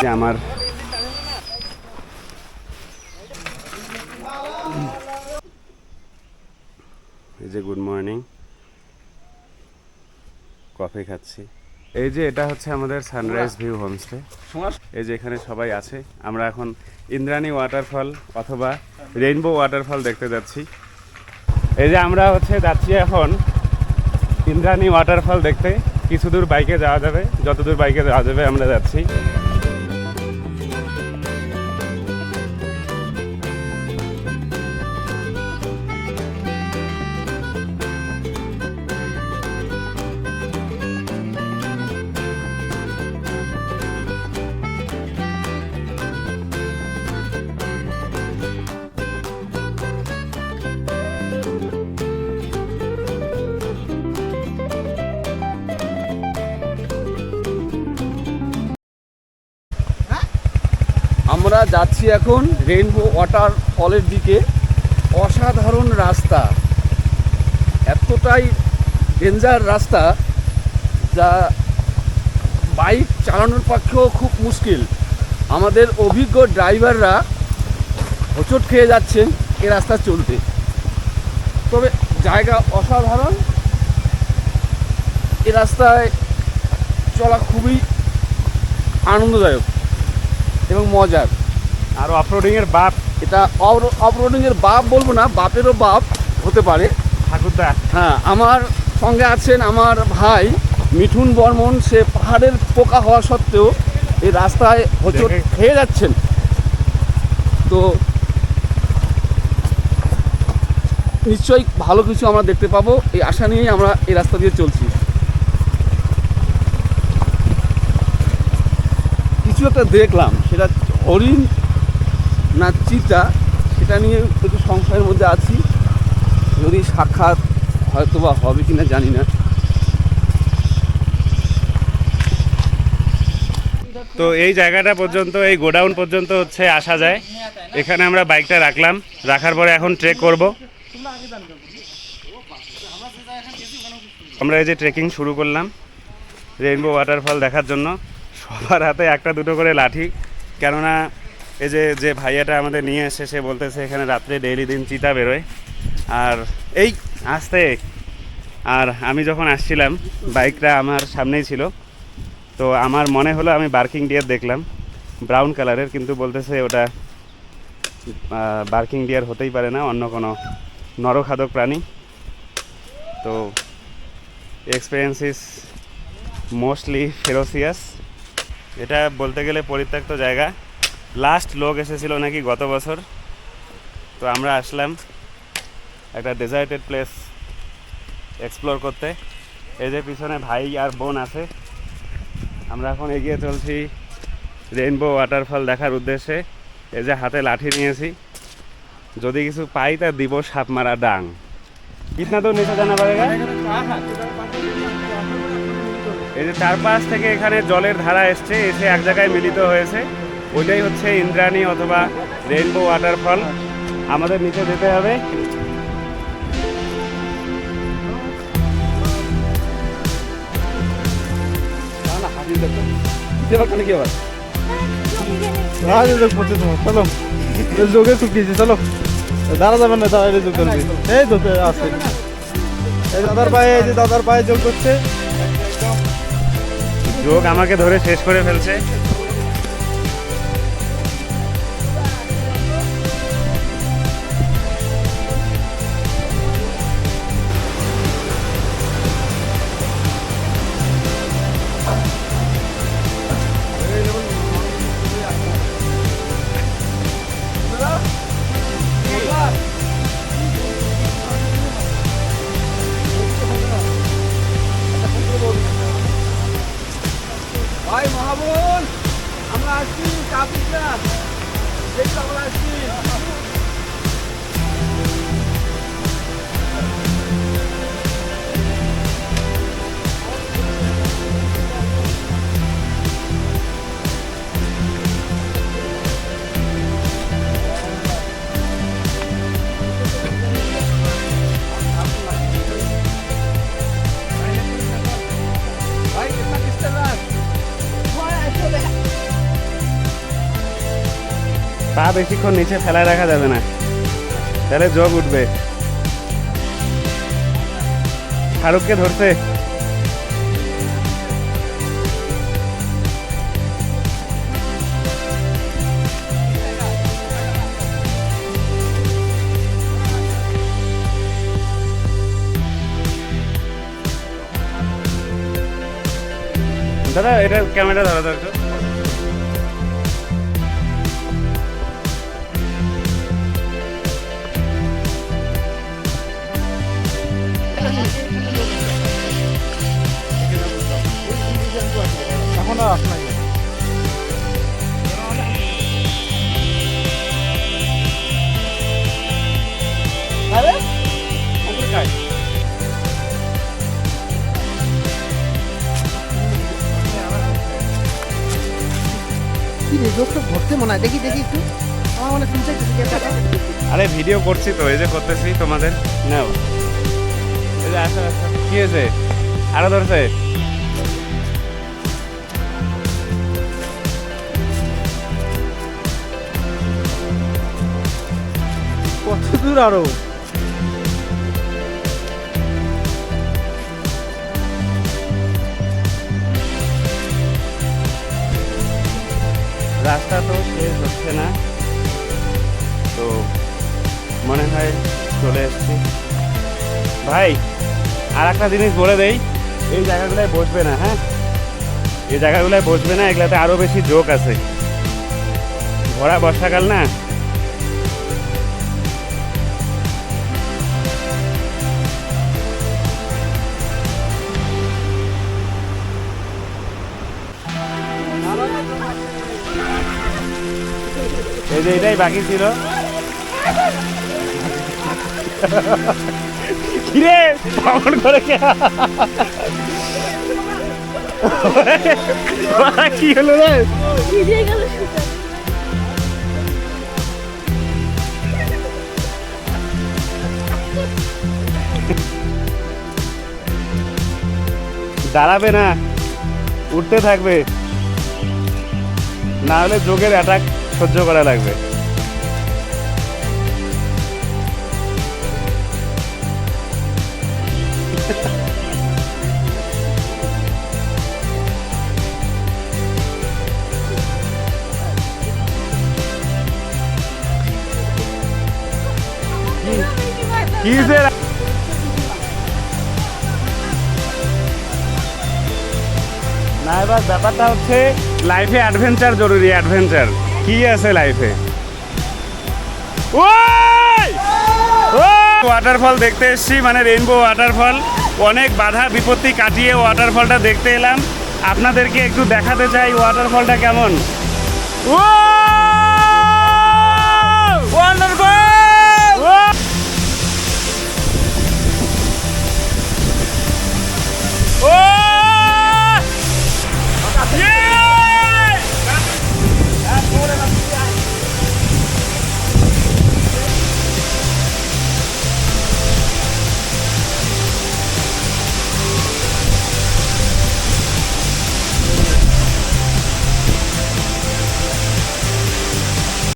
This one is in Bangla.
যে আমার এই যে গুড মর্নিং। কফি খাচ্ছি। এই যে এটা হচ্ছে আমাদের সানরাইজ ভিউ হোমস্টে। এই যে এখানে সবাই আছে। আমরা এখন ইন্দ্রাণী ওয়াটারফল অথবা রেইনবো ওয়াটারফল দেখতে যাচ্ছি। এই যে আমরা হচ্ছে যাচ্ছি এখন ইন্দ্রাণী ওয়াটারফল দেখতে। কিছু দূর বাইকে যাওয়া যাবে। যত দূর বাইকে যাওয়া যাবে আমরা যাচ্ছি। আমরা যাচ্ছি এখন রেইনবো ওয়াটার ফলের দিকে। অসাধারণ রাস্তা। এতটাই ডেঞ্জার রাস্তা যা বাইক চালানোর পক্ষেও খুব মুশকিল। আমাদের অভিজ্ঞ ড্রাইভাররা হোঁচট খেয়ে যাচ্ছেন এ রাস্তা চলতে। তবে জায়গা অসাধারণ। এ রাস্তায় চলা খুবই আনন্দদায়ক এবং মজার। আর অফরোডিং এর বাপ। এটা অফরোডিং এর বাপ বলব না বাপেরও বাপ হতে পারে। ঠাকুরদা। হ্যাঁ আমার সঙ্গে আছেন আমার ভাই মিঠুন বর্মন সে পাহাড়ের পোকা হওয়া সত্ত্বেও এই রাস্তায় হোঁচট দেখে- খেয়ে যাচ্ছেন। তো নিশ্চয়ই ভালো কিছু আমরা দেখতে পাবো। এই আশা নিয়েই আমরা এই রাস্তা দিয়ে চলছি। কিছু একটা দেখলাম সেটা হরিণ না চিতা সেটা নিয়ে একটু সংশয়ের মধ্যে আছি। যদি সাক্ষাৎ হয়তো বা হবে কিনা জানি না। তো এই জায়গাটা পর্যন্ত, এই গোডাউন পর্যন্ত হচ্ছে আসা যায়। এখানে আমরা বাইকটা রাখলাম। রাখার পরে এখন ট্রেক করব। আমরা এই যে ট্রেকিং শুরু করলাম রেইনবো ওয়াটারফল দেখার জন্য। সবার হাতে একটা দুটো করে লাঠি, কেননা এই যে যে ভাইয়াটা আমাদের নিয়ে এসে, সে বলতেছে, এখানে রাত্রে ডেইলি দিন চিতা বেরোয়। আর এই আসতে। আর আমি যখন আসছিলাম, বাইকটা আমার সামনেই ছিল। তো আমার মনে হলো আমি বার্কিং ডিয়ার দেখলাম, ব্রাউন কালারের, কিন্তু বলতেছে ওটা বার্কিং ডিয়ার হতেই পারে না, অন্য কোনো নরখাদক প্রাণী। তো এক্সপিরিয়েন্স ইজ মোস্টলি ফেরোসিয়াস এটা বলতে গেলে পরিত্যক্ত জায়গা। লাস্ট লোক এসেছিল নাকি গত বছর? তো আমরা আসলাম একটা ডেজার্টেড প্লেস এক্সপ্লোর করতে। এই যে পিছনে ভাই আর বোন আছে, আমরা এখন এগিয়ে চলছি রেইনবো ওয়াটারফল দেখার উদ্দেশ্যে। এই যে হাতে লাঠি নিয়েছি। যদি কিছু পাই তা দিব সাপ মারা ডাং। কিতনা তো নিচে জানা পারেগা এই যে চারপাশ থেকে এখানে জলের ধারা এসছে, এসে এক জায়গায় মিলিত হয়েছে। ওইটাই হচ্ছে ইন্দ্রাণী অথবা রেইনবো ওয়াটারফল। আমাদের নিচে যেতে হবে। কি আবার চলো যোগে চলো দাঁড়া যাবেন না দাঁড়ালে যোগ করবে এই তো তো আছে এই দাদার পায়ে এই যে দাদার পায়ে যোগ করছে। যোগ আমাকে ধরে শেষ করে ফেলছে। Obrigado. পা বেশিক্ষণ নিচে ফেলায় রাখা যাবে না। তাহলে যোগ উঠবে। ফারুককে ধরছে দাদা, এটা ক্যামেরা ধরো তো আর আপনাকে মনে হয়। দেখি দেখি একটু। আমার মনে শুনছে আরে ভিডিও করছি তো এই যে করতেছি তোমাদের। নাও। এই যে আসো আসো। কি হয়েছে? আরও ধরছে? দূর আরও। রাস্তা তো শেষ হচ্ছে না। তো মনে হয় চলে এসছি। ভাই আর একটা জিনিস বলে দেই, এই জায়গাগুলোয় বসবে না হ্যাঁ? এই জায়গাগুলোয় বসবে না, এগুলাতে আরও বেশি জোক আছে। ভরা বর্ষাকাল না? যে এটাই বাকি ছিল। কি? হলো রে? দাঁড়াবে না, উঠতে থাকবে। না হলে যোগের অ্যাটাক সহ্য করা লাগবে। না এবার ব্যাপারটা হচ্ছে লাইফে অ্যাডভেঞ্চার জরুরি অ্যাডভেঞ্চার কি আছে লাইফে ওয়াটারফল দেখতে এসছি মানে রেইনবো ওয়াটারফল অনেক বাধা বিপত্তি কাটিয়ে ওয়াটারফলটা দেখতে এলাম। আপনাদেরকে একটু দেখাতে চাই ওয়াটারফলটা কেমন? ও!